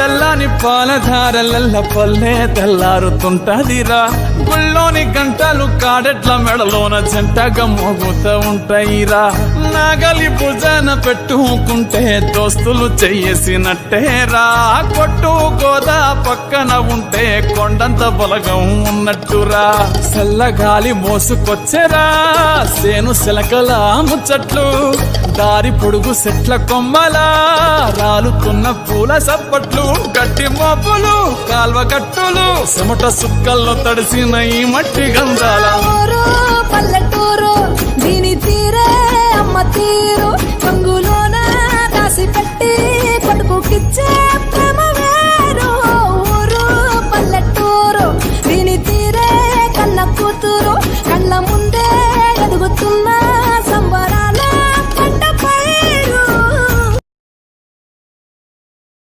తెల్లని పాలధారలల్ల పల్లె తెల్లారుతుంటదిరా. గుళ్ళోని గంటలు కాడెట్ల మెడలోన జంటగా మోగుతూ ఉంటాయిరా. నాగలి భుజాన పెట్టుకుంటే దోస్తులు చేసినట్టేరా కొట్టు గోదా పక్కన ఉంటే కొండంత బలగం ఉన్నట్టురా. చల్లగాలి మోసుకొచ్చేరా. సేను శిలకల ముచ్చట్లు. దారి పొడుగు చెట్ల కొమ్మలా. రాలుతున్న పూల సప్పట్లు గట్టి మోపులు కాల్వ కట్టులు. చెమట సుక్కల్లో తడిసిన ఈ మట్టి గంధాల కళ్ళ ముందే ఎదుగుతున్నా.